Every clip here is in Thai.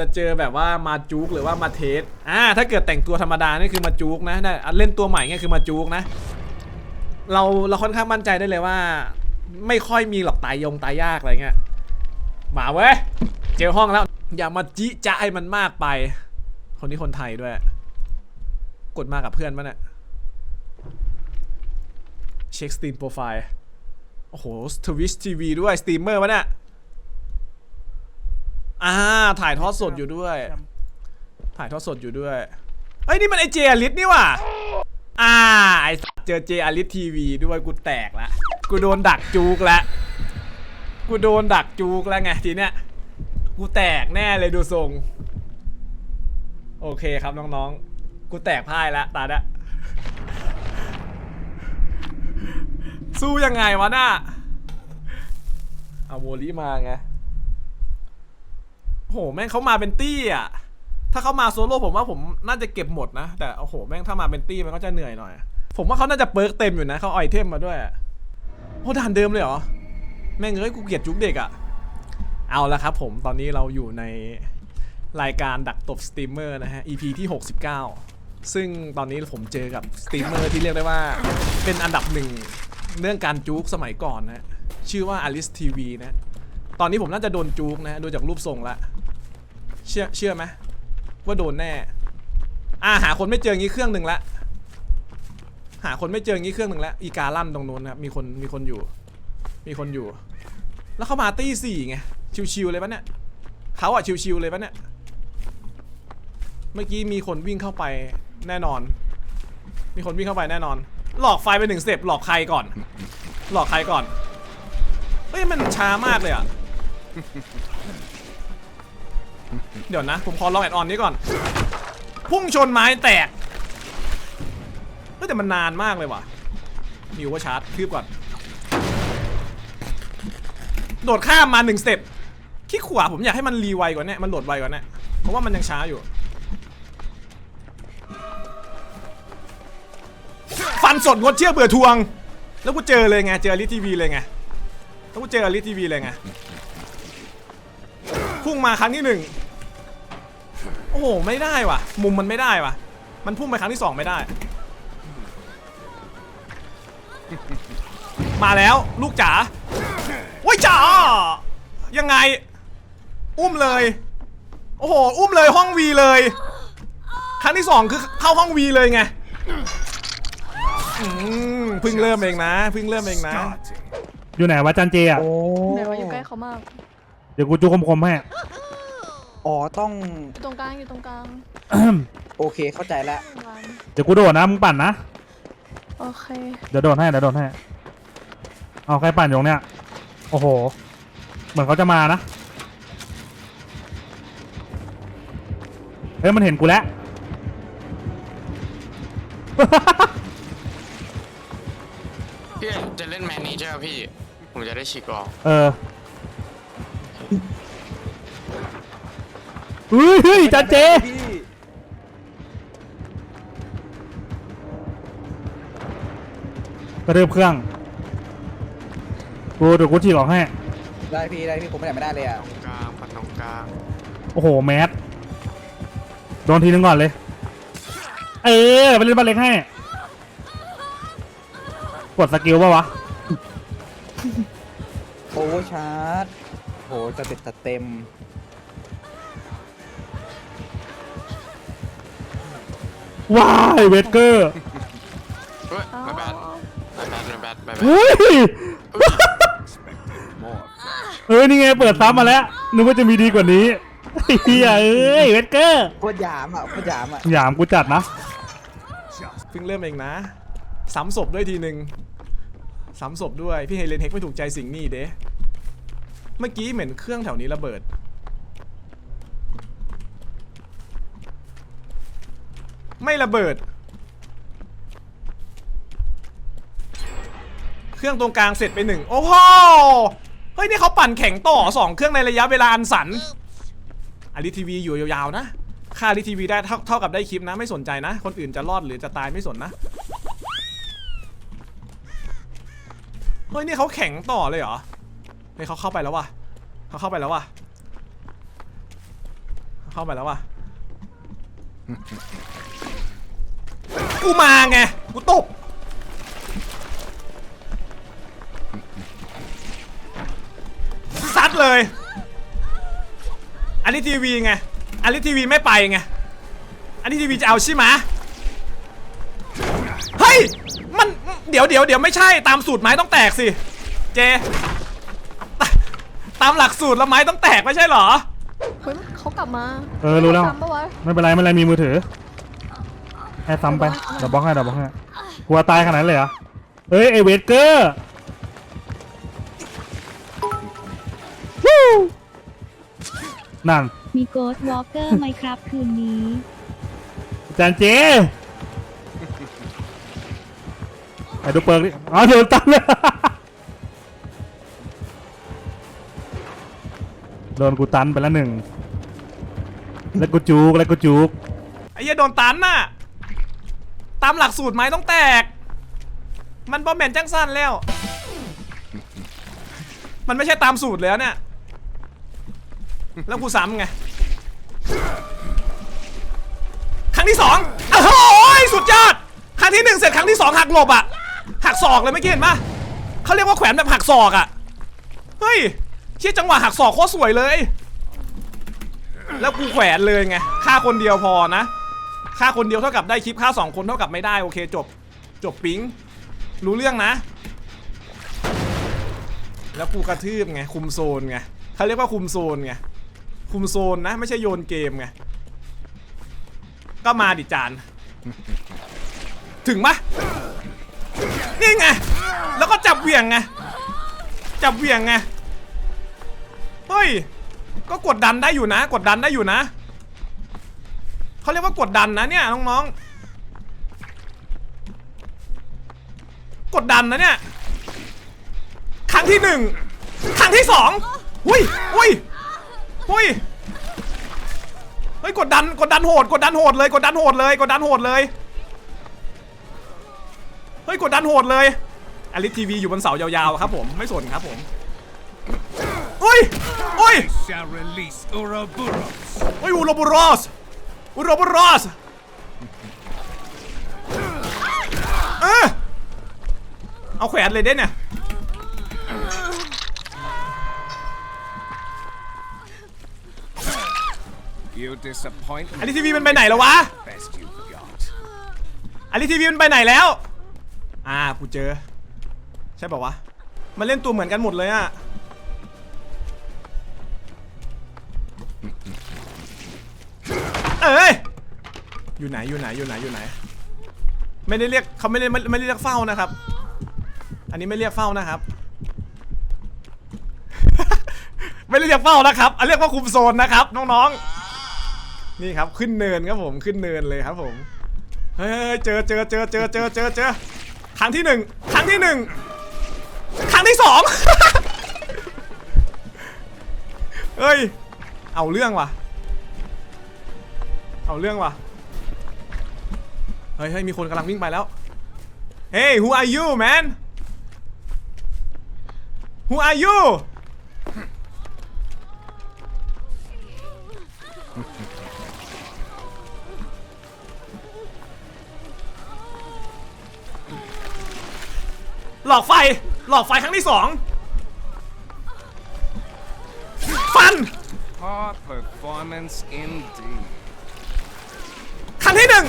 จะเจอแบบว่ามาจุกหรือว่ามาเทสอ่าถ้าเกิดแต่งตัวธรรมดานี่คือมาจุกนะเล่นตัวใหม่เนี่ยคือมาจุกนะ เราเราค่อนข้างมั่นใจได้เลยว่า ไม่ค่อยมีหรอกตายยงตายยากอะไรเงี้ยมาเว้ยเจอห้องแล้ว อย่ามาจิจะให้มันมากไป คนนี้คนไทยด้วย กดมากับเพื่อนปะเนี่ยเช็คสตรีมโปรไฟล์โอ้โหทวิชทีวีด้วยสตรีมเมอร์ปะเนี่ย อ่าถ่ายทอดสดอยู่ด้วย ถ่ายทอดสดอยู่ด้วยเอ้ยนี่มันไอเจอลิสนี่ว่ะอ่าไอสัตว์เจอเจอลิสทีวีด้วยกูแตกละกูโดนดักจูกละกูโดนดักจูกแล้วไงทีเนี้ยกูแตกแน่เลยดูทรง โอเคครับน้องๆ กูแตกพ่ายล้วตาเนี้ยสู้ยังไงวะน่ะเอาโมลิมาไง โห แม่งเขามาเป็นตี้อะ ถ้าเขามาโซโล่ผมว่าผมน่าจะเก็บหมดนะ แต่โอ้โห แม่งถ้ามาเป็นตี้มันก็จะเหนื่อยหน่อย ผมว่าเขาน่าจะเปิร์กเต็มอยู่นะเขาอาไอเทมมาด้วย โอ้ด่านเดิมเลยเหรอ แม่งเอ้ยกูเกลียดจุกเด็กอะ เอาละครับผมตอนนี้เราอยู่ในรายการดักตบสตรีมเมอร์นะฮะ EP ที่ 69 ซึ่งตอนนี้ผมเจอกับสตรีมเมอร์ที่เรียกได้ว่าเป็นอันดับหนึ่งเรื่องการจุกสมัยก่อนนะ ชื่อว่า Alice TV นะ ตอนนี้ผมน่าจะโดนจุกนะ ดูจากรูปทรงละ เชื่อเชื่อไหมว่าโดนแน่อ่าหาคนไม่เจองี้เครื่องหนึ่งละหาคนไม่เจองี้เครื่องหนึ่งละอีกาลั่นตรงนู้นนะมีคนมีคนอยู่ มีคนอยู่ แล้วเข้ามาตีสี่ไงชิวๆเลยปะเนี่ยเขาอะชิวๆเลยปะเนี่ยเมื่อกี้มีคนวิ่งเข้าไปแน่นอน มีคนวิ่งเข้าไปแน่นอน หลอกไฟไปหนึ่งสเต็ปหลอกใครก่อน หลอกใครก่อนเฮ้ยมันช้ามากเลยอะ เดี๋ยวนะ ผมขอลองแอดออนนี้ก่อน พุ่งชนไม้แตกเฮ้ยแต่มันนานมากเลยว่ะ มิวว่าชาร์จคืบก่อน โดดข้ามมาหนึ่งสเต็ปขี้ขวาผมอยากให้มันรีไวกว่านี้มันโหลดไวกว่านี้เพราะว่ามันยังช้าอยู่ ฟันสดงดเชื่อเบื่อทวง แล้วกูเจอเลยไง เจอลิทีวีเลยไงแล้วกูเจอลิทีวีเลยไง พุ่งมาครั้งที่หนึ่ง อ้โหไม่ได้ว่ะ มุมมันไม่ได้ว่ะ มันพุ่งไปครั้งที่สองไม่ได้ มาแล้วลูกจ๋าโอ้ยจ๋ายังไง อุ้มเลย โอ้โห อุ้มเลยห้องวีเลย ครั้งที่สองคือเข้าห้องวีเลยไงอืมเพิ่งเริ่มเองนะเพิ่งเริ่มเองนะ อยู่ไหนวะจันเจอะโอ้ไหนว่าอยู่ใกล้เขามาก เดี๋ยวกูจูคมๆให้อ๋ อต้องอยู่ตรงกลางอยู่ตรงกลางโอเคเข้าใจแล้วตรงกลางเดี๋ยวกูโดดนะมึงปั่นนะ โอเคเดี๋ยวโดดให้เดี๋ยวโดดให้ เอาใครปั่นอยู่ตรงเนี้ย โอ้โห เหมือนเขาจะมานะ เฮ้ยมันเห็นกูแล้ว พี่จะเล่นแมนนี้ใช่ไหมพี่ ผมจะได้ฉีกออก เออ เฮ้ยเฮ้ยจันเจพี่กระเทืบเครื่อง กูเดี๋ยวกูฉีกออกให้ ได้พี่ได้พี่ผมไปไหนไม่ได้เลยอะตรงกลางปัดตรงกลางโอ้โห แมสโดนทีนึงก่อนเลย เออไปเล่นบอลเล็กให้ กดสกิลป่าวะ โอเวอร์ชาร์จโหจะเต็มจะเต็ม ว้ายเวทเกอร์เฮ้ยอ้าวไม่แบดไม่แบดไม่แบดไม่แบดเฮ้ยเอ้ยนี่ไงเปิดซ้ำมาแล้วนึกว่าจะมีดีกว่านี้เฮียเอ้ยเวทเกอร์โคตรหยามอะโคตรหยามอะหยามกูจัดนะเพิ่งเริ่มเองนะซ้ำศพด้วยทีหนึ่งซ้ำศพด้วยพี่เฮเลนเฮกไม่ถูกใจสิ่งนี้เด้เมื่อกี้เหมือนเครื่องแถวนี้ระเบิด ไม่ระเบิด เครื่องตรงกลางเสร็จไปหนึ่งโอ้โหเฮ้ยนี่เขาปั่นแข่งต่อสองเครื่องในระยะเวลาอันสันอาริทีวีอยู่ยาวๆนะค่าอาริทีวีได้เท่าเท่ากับได้คลิปนะ ไม่สนใจนะ คนอื่นจะรอดหรือจะตายไม่สนนะเฮ้ยนี่เขาแข่งต่อเลยเหรอเฮ้ยเขาเข้าไปแล้วว่ะเขาเข้าไปแล้วว่ะเขาเข้าไปแล้วว่ะ กูมาไง กูตบซัดเลย อันนี้ทีวีไง อันนี้ทีวีไม่ไปไง อันนี้ทีวีจะเอาใช่ไหมะเฮ้ย มัน เดี๋ยวเดี๋ยวเดี๋ยวไม่ใช่ ตามสูตรไม้ต้องแตกสิ เจตาตามหลักสูตรแล้วไม้ต้องแตกไม่ใช่เหรอ เฮ้ยเขากลับมาเออรู้แล้ว จำปะวะไม่เป็นไรไม่เป็นไรมีมือถือ ให้ซ้ำไปเดี๋ยวบล็อกให้เดี๋ยวบล็อกให้กลัวตายขนาดนั้นเลยเหรอเฮ้ยไอเวทเกอร์วู้นั่นมีโกดวอล์กเกอร์ไหมครับคืนนี้อาจารย์เจไอ้ดูเปิร์กดิอ๋อเดี๋ยวตันเลยโดนกูตันไปแล้วหนึ่งแล้วกูจุกแล้วกูจุกไอ้เหี้ยโดนตันน่ะ ตามหลักสูตรไม้ต้องแตก มันบอมแมนจังสั้นแล้ว มันไม่ใช่ตามสูตรแล้วเนี่ย แล้วกูซ้ำไง ครั้งที่สองโอ้โหสุดยอด ครั้งที่หนึ่งเสร็จครั้งที่สองหักหลบอะ หักศอกเลยไม่เห็นปะเขาเรียกว่าแขวนแบบหักศอกอะ เฮ้ย เชี่ยจังหวะหักศอกโคตรสวยเลย แล้วกูแขวนเลยไง ฆ่าคนเดียวพอนะ ฆ่าคนเดียวเท่ากับได้คลิปฆ่าสองคนเท่ากับไม่ได้โอเคจบ จบปิ๊งรู้เรื่องนะ แล้วกูกระทืบไงคุมโซนไงเขาเรียกว่าคุมโซนไงคุมโซนนะ ไม่ใช่โยนเกมไงก็มาดิจาน ถึงปะนี่ไง แล้วก็จับเวียงไง จับเวียงไง เฮ้ย ก็กดดันได้อยู่นะ กดดันได้อยู่นะ เขาเรียกว่ากดดันนะเนี่ยน้องๆ กดดันนะเนี่ย ครั้งที่หนึ่งครั้งที่สองหุ้ยหุ้ยหุ้ยเฮ้ยกดดันกดดันโหดกดดันโหดเลยกดดันโหดเลยกดดันโหดเลยเฮ้ยกดดันโหดเลยอลิทีวีอยู่บนเสายาวๆครับผมไม่สนครับผมอุ้ยอุ้ย shall release Ouroboros. เฮ้ยอูโรบุรอสอู โรบุรอสเออเอาแขวนเลยเด้เนี่ย You disappoint อัน me. นี้ทีวีมันไปไหนแล้ววะ Best you've got. อันนี้ทีวีมันไปไหนแล้ว อ่ากูเจอ ใช่ป่าวะ มันเล่นตัวเหมือนกันหมดเลยอะ เอ้ยอยู่ไหนอยู่ไหนอยู่ไหนอยู่ไหน ไม่ได้เรียกเขาไม่ได้ไม่ไม่ได้เรียกเฝ้านะครับ อันนี้ไม่เรียกเฝ้านะครับ ไม่ได้เรียกเฝ้านะครับอันเรียกว่าคุมโซนนะครับ น้องๆ นี่ครับขึ้นเนินครับผมขึ้นเนินเลยครับผมเฮ้ยเจอเจอเจอเจอเจอเจอเจอครั้งที่หนึ่งครั้งที่หนึ่งครั้งที่สองเฮ้ยเอาเรื่องว่ะ เอาเรื่องว่ะ เฮ้ยเฮ้ยมีคนกำลังวิ่งไปแล้ว เฮ้ย who are you man who are you หลอกไฟ หลอกไฟครั้งที่สอง ฟัน Poor performance indeed. คันที่หนึ่ง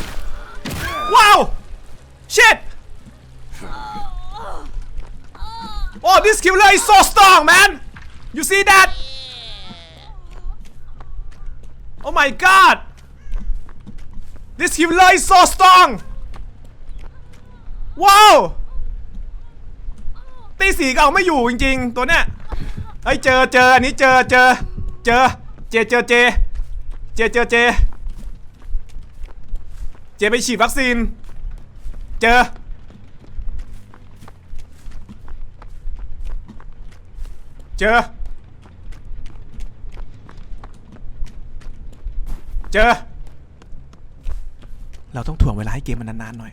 ว้าวเช็ดโอ้ this killer is so strong, man! You see that? Oh my god! This killer is so strong! Wow! ตีสีก็เอาไม่อยู่จริงๆ ตัวเนี้ยเฮ้ยเจอเจออันนี้เจอเจอเจอเจอเจเจอเจเจเจเจ เจไปฉีดวัคซีน เจอ เจอ เจอ เราต้องถ่วงเวลาให้เกมมันนานๆหน่อย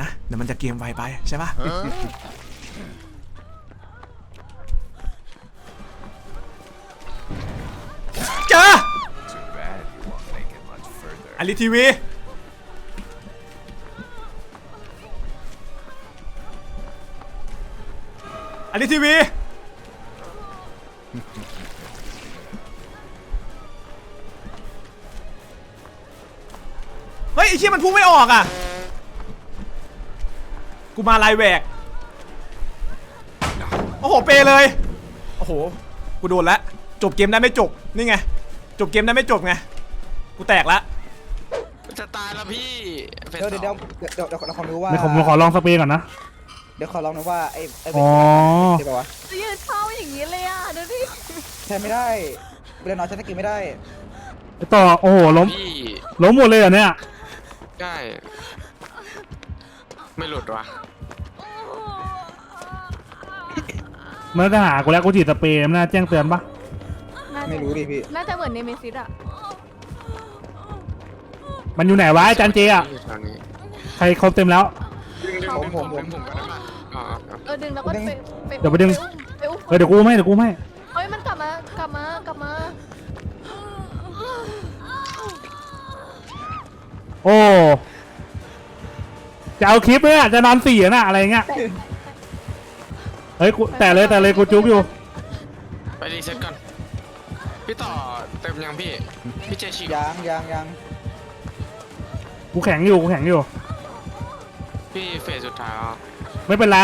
นะเดี๋ยวมันจะเกมไวไปใช่ปะเจอ Too bad you อลิทีวี อลิทีวี เฮ้ยไอ้เชี่ยมันพุ่งไม่ออกอะ กูมาลายแหวก โอ้โห เปเลย โอ้โห กูโดนแล้วจบเกมได้ไม่จบ นี่ไง จบเกมได้ไม่จบไง กูแตกละ จะตายแล้วพี่เฟสเดี๋ยวสเดี๋ยวองเดี๋ยวเดี๋ยวเดี๋ยวเดี๋ยวขอรู้ว่าไม่ผมขอลองสเปรย์ก่อนนะ เดี๋ยวขอลองหนะว่าไอ้ไอ้อ๋อเดี๋ยวบอกว่าจะยืนเท้าอย่างนี้เลยอะดูดิใช้ไม่ได้เวลานอนใช้สกิลไม่ได้ไอ้ต่อโอ้โหล้มพี่ล้มหมดเลยเหรอเนี่ยใช่ไม่หลุดวะมันจะหากูแล้วกูฉีดสเปรย์มันน่าแจ้งเตือนปะน่าจะไม่รู้ดิพี่น่าจะเหมือนเนเมซิสอะมันอยู่ไหนวะอาจารย์เจอะตอนนี้ใครครบเต็มแล้ว ดึงดึงผมดึงผผมมผมดึงผมก็ได้ป่ะอ๋ออ๋อเออดึงแล้วก็ดึงไปไปเดี๋ยวไปดึง ไปอุ้มเออเดี๋ยวกูไม่เดี๋ยวกูไม่เฮ้ยมันกลับมากลับมากลับมาโอ้จะเอาคลิปเนี่ยจะนอนสี่อะน่ะอะไรเงี้ยเฮ้ยกูแต่เลยแต่เลยกูจุ๊บอยู่ไปรีเซ็ตก่อน พี่ต่อเต็มยังพี่ พี่เจชิกยางยางยางกูแข็งอยู่กูแข็งอยู่ พี่เฟสสุดท้ายอะไม่เป็นไร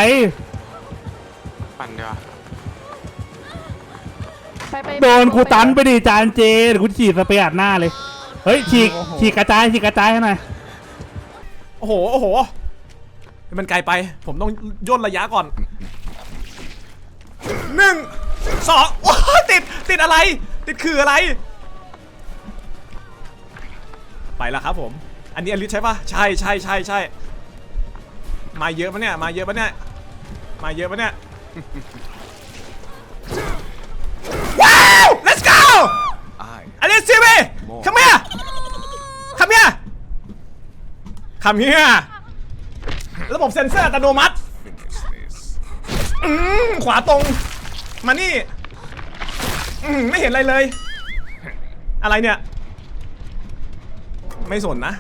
ปั่นเดียวาไปไปโดนกูตันไปดิจานเจเดี๋ยวกูฉีดสเปรย์อัดหน้าเลย เฮ้ยฉีกฉีกกระจายฉีกกระจายให้หน่อยโอ้โห โอ้โห มันไกลไป ผมต้องย่นระยะก่อนหนึ่งสองโอ้ยติด ติดอะไร ติดคืออะไร ไปแล้วครับผม อันนี้อลิสใช่ปะใช่ใช่ใช่ใช่ มาเยอะปะเนี่ย มาเยอะปะเนี่ย มาเยอะปะเนี่ย ว้าว let's go I อลิสซีวี come here come here come here ระบบเซ็นเซอร์อัตโนมัติ finish this. อืมขวาตรง มานี่อืมไม่เห็นอะไรเลย อะไรเนี่ย ไม่สนนะ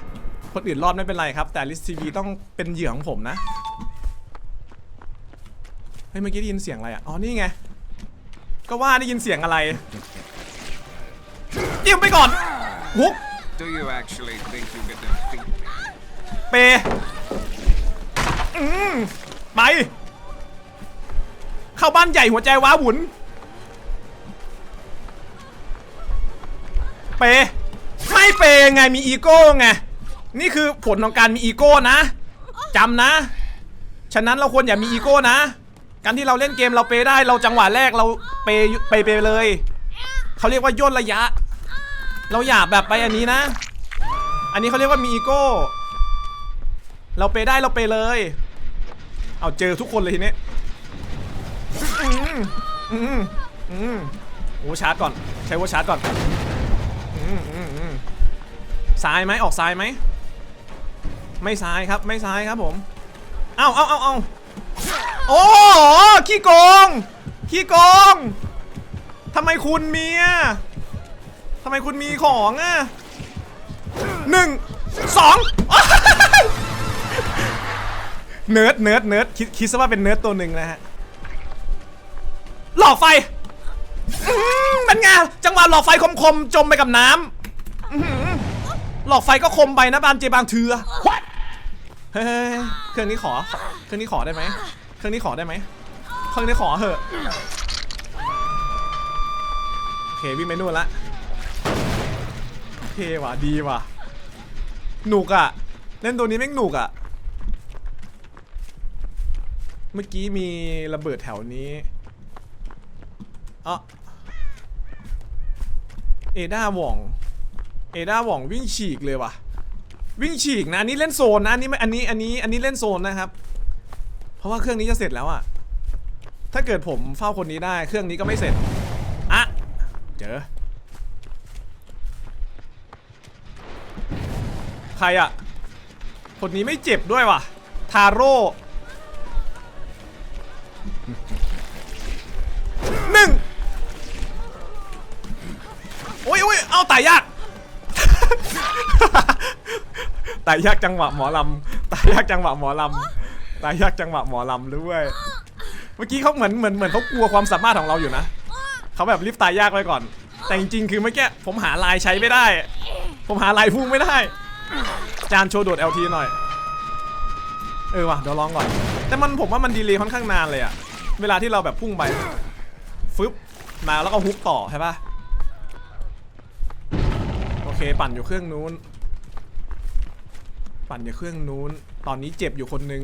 คนอื่นรอดไม่เป็นไรครับ แต่ลิสทีวีต้องเป็นเหยื่อของผมนะ เฮ้ยเมื่อกี้ได้ยินเสียงอะไรอะ อ๋อนี่ไง ก็ว่าได้ยินเสียงอะไรจิ้มไปก่อนฮุก Do you actually think you can defeat me? เปอืมไป เข้าบ้านใหญ่หัวใจว้าหวุนเป ไม่เปไงมีอีโก้ไง นี่คือผลของการมีอีโก้นะจำนะ ฉะนั้นเราควรอย่ามีอีโก้นะ การที่เราเล่นเกมเราเปได้เราจังหวะแรกเราเปไปไปเลย เขาเรียกว่าย่นระยะ เราอย่าแบบไปอันนี้นะ อันนี้เขาเรียกว่ามีอีโก้ เราเปได้เราเปเลย เอาเจอทุกคนเลยทีนี้อืมอืมอืมโอ้ชาร์จก่อน ใช้ว่าชาร์จก่อนอืมอืมอืมซ้ายไหมออกซ้ายไหม ไม่ซ้ายครับไม่ซ้ายครับผม เอาเอาเอาเอาโอ้โหขี้โกง ขี้โกงทำไมคุณมีอะทำไมคุณมีของอะหนึ่งสองเนิร์ดเนิร์ดเนิร์ดคิดคิดซะว่าเป็นเนิร์ดตัวหนึ่งนะฮะ หลอกไฟเป็นไงจังหวะหลอกไฟคมๆ จมไปกับน้ำหลอกไฟก็คมไปนะบางเจบางเทือ เฮ้ยเครื่องนี้ขอ เครื่องนี้ขอได้ไหมเครื่องนี้ขอได้ไหมเครื่องนี้ขอเหอะโอเควิ่งไปนู่นละโอเคว่ะดีว่ะหนุกอะเล่นตัวนี้แม่งหนุกอะเมื่อกี้มีระเบิดแถวนี้อะเอด้าหว่อง เอด้าหว่องวิ่งฉีกเลยว่ะ วิ่งฉีกนะอันนี้เล่นโซนนะอันนี้ไม่อันนี้อันนี้อันนี้เล่นโซนนะครับ เพราะว่าเครื่องนี้จะเสร็จแล้วอะถ้าเกิดผมเฝ้าคนนี้ได้ เครื่องนี้ก็ไม่เสร็จอะเจอใครอะคนนี้ไม่เจ็บด้วยว่ะทาโร่หนึ่งโอ้ยโอ้ยเอาตายยาก ตายยากจังหวะหมอลำตายยากจังหวะหมอลำตายยากจังหวะหมอลำด้วย เมื่อกี้เขาเหมือนเหมือนเหมือนเขากลัวความสามารถของเราอยู่นะเขาแบบรีบตายยากไว้ก่อน แต่จริงๆคือเมื่อกี้ผมหาลายใช้ไม่ได้ ผมหาลายพุ่งไม่ได้ จานโชว์โดด LT หน่อย เออว่ะเดี๋ยวลองก่อน แต่มันผมว่ามันดีเลย์ค่อนข้างนานเลยอะเวลาที่เราแบบพุ่งไปฟึบมาแล้วก็ฮุกต่อใช่ปะโอเคปั่นอยู่เครื่องนู้น ปั่นอยู่เครื่องนู้น ตอนนี้เจ็บอยู่คนนึง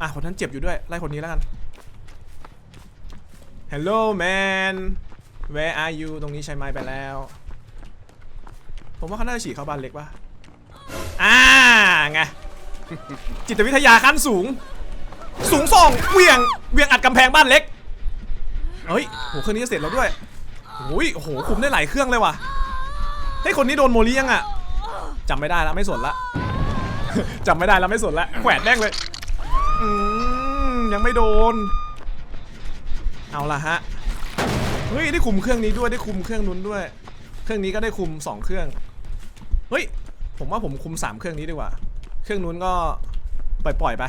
อะคนนั้นเจ็บอยู่ด้วย ไล่คนนี้แล้วกัน Hello man Where are you ตรงนี้ใช้ไม้ไปแล้ว ผมว่าเขาน่าจะฉีกเข้าบ้านเล็กป่ะ อ่าไง จิตวิทยาขั้นสูง สูงส่องเวียงเวียงอัดกำแพงบ้านเล็ก เฮ้ยโหเครื่องนี้จะเสร็จแล้วด้วยโอ้ยโหคุมได้หลายเครื่องเลยว่ะเฮ้ยคนนี้โดนโมลียังอะ จำไม่ได้แล้วไม่สนละ จำไม่ได้แล้วไม่สนละแขวนแม่งเลยอืมยังไม่โดน เอาละฮะเฮ้ยได้คุมเครื่องนี้ด้วยได้คุมเครื่องนู้นด้วย เครื่องนี้ก็ได้คุมสองเครื่องเฮ้ยผมว่าผมคุมสามเครื่องนี้ดีกว่า เครื่องนู้นก็ปล่อยปล่อยไป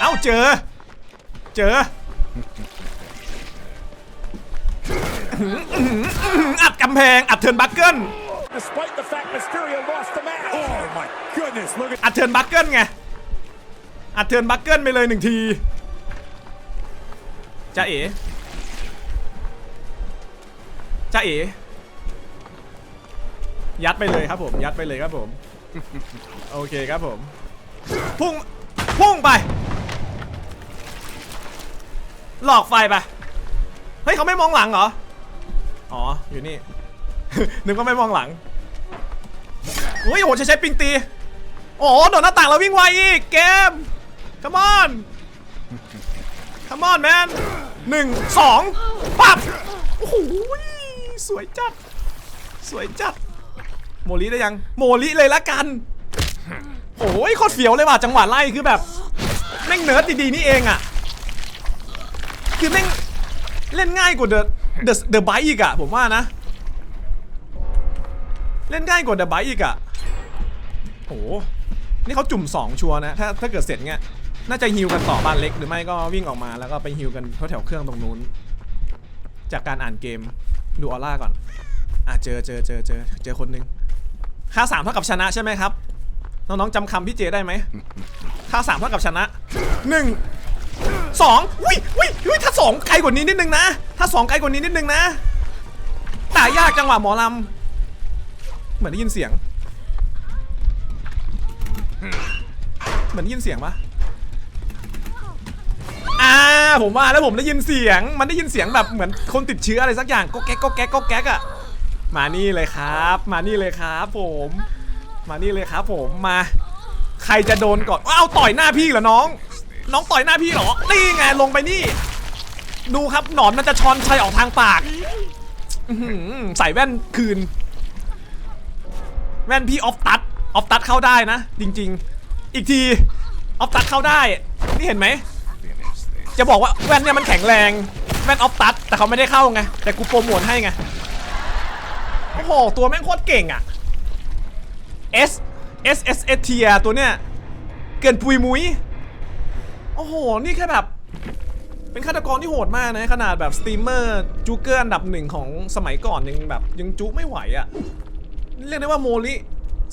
เอ้าเจอ เจออัดกำแพงอัดเทิร์นบัคเกิล Despite the fact Mysterio lost the match. Oh my goodness, look at อัดเทิร์นบัคเกิลไง อัดเทิร์นบัคเกิลไปเลยหนึ่งทีจ้าเอ๋จ้าเอ๋ยัดไปเลยครับผม ยัดไปเลยครับผม โอเคครับผม พุ่ง พุ่งไป หลอกไฟไป เฮ้ยเขาไม่มองหลังเหรอ อ๋อ อยู่นี่ นึกว่าไม่มองหลัง เฮ้ยโหใช้ใช้ปิงตีโอ้โหโดดหน้าต่างแล้ววิ่งไวอีกเกม come on come on man หนึ่งสองปั๊บโอ้โหสวยจัด สวยจัด โมลิได้ยัง โมลิเลยละกัน โอ้ยโคตรเฟียวเลยว่ะจังหวะไล่คือแบบแม่งเนิร์ดดีๆนี่เองอะ คือแม่งเล่นง่ายกว่าเดอะเดอะเดอะไบอีกอะผมว่านะ เล่นง่ายกว่าเดอะไบอีกอะ โห นี่เขาจุ่ม 2 ชัวร์นะ ถ้าถ้าเกิดเสร็จเงี้ย น่าจะฮิวกันต่อบ้านเล็กหรือไม่ก็วิ่งออกมาแล้วก็ไปฮิวกันแถวเครื่องตรงนู้น จากการอ่านเกมดูออร่าก่อน อะเจอเจอเจอเจอเจอคนหนึง ค่าสามเท่ากับชนะใช่ไหมครับ น้องๆจำคำพี่เจได้ไหม ค่าสามเท่ากับชนะหนึ่งสองวิวิวิถ้าสองไกลกว่านี้นิดนึงนะ ถ้าสองไกลกว่านี้นิดนึงนะตายยากจังหวะหมอลำ เหมือนได้ยินเสียง เหมือนได้ยินเสียงปะอ่าผมว่าแล้วผมได้ยินเสียง มันได้ยินเสียงแบบเหมือนคนติดเชื้ออะไรสักอย่างก็แก๊กก็แก๊กก็แก๊กอะมานี่เลยครับ มานี่เลยครับผม มานี่เลยครับ ผมมา ใครจะโดนก่อนอ้าวต่อยหน้าพี่เหรอน้อง น้องต่อยหน้าพี่เหรอนี่ไงลงไปนี่ ดูครับหนอนมันจะชอนชัยออกทางปากใส่แว่นคืน แว่นพี่ออฟตัดออฟตัดเข้าได้นะ จริง ๆ อีกทีออฟตัดเข้าได้ นี่เห็นไหม จะบอกว่าแว่นเนี่ยมันแข็งแรง แว่นออฟตัดแต่เขาไม่ได้เข้าไง แต่กูโปรโมทให้ไง โอ้โห ตัวแม่งโคตรเก่งอะ S S S S T อะตัวเนี้ยเกินปุยมุยโอ้โห นี่แค่แบบ เป็นฆาตกรที่โหดมากนะ ขนาดแบบสตรีมเมอร์จูเกอร์อันดับหนึ่งของสมัยก่อนยังแบบยังจุไม่ไหวอะ่ะ เรียกได้ว่าโมลิ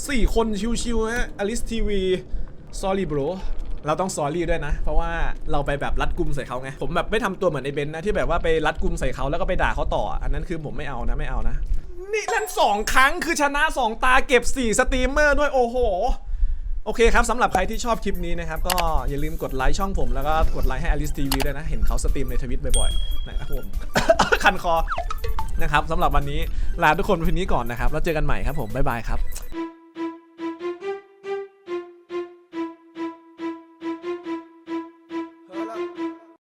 สี่คนชิวๆฮะอลิสทีวี sorry bro เราต้อง sorry ด้วยนะ เพราะว่าเราไปแบบรัดกุมใส่เขาไง ผมแบบไม่ทำตัวเหมือนไอ้เบนซ์นะที่แบบว่าไปรัดกุมใส่เขาแล้วก็ไปด่าเขาต่อ อันนั้นคือผมไม่เอานะไม่เอานะ นี่เล่นสองครั้งคือชนะสองตาเก็บสี่สตรีมเมอร์ด้วยโอ้โหโอเคครับสำหรับใครที่ชอบคลิปนี้นะครับ ก็อย่าลืมกดไลค์ช่องผมแล้วก็กดไลค์ให้ Alice TV ด้วยนะ เห็นเขาสตรีมในทวิตบ่อยๆนะครับผม คันคอนะครับสำหรับวันนี้ลาทุกคนไปทีนี้ก่อนนะครับ แล้วเจอกันใหม่ครับผม บ๊ายบายครับ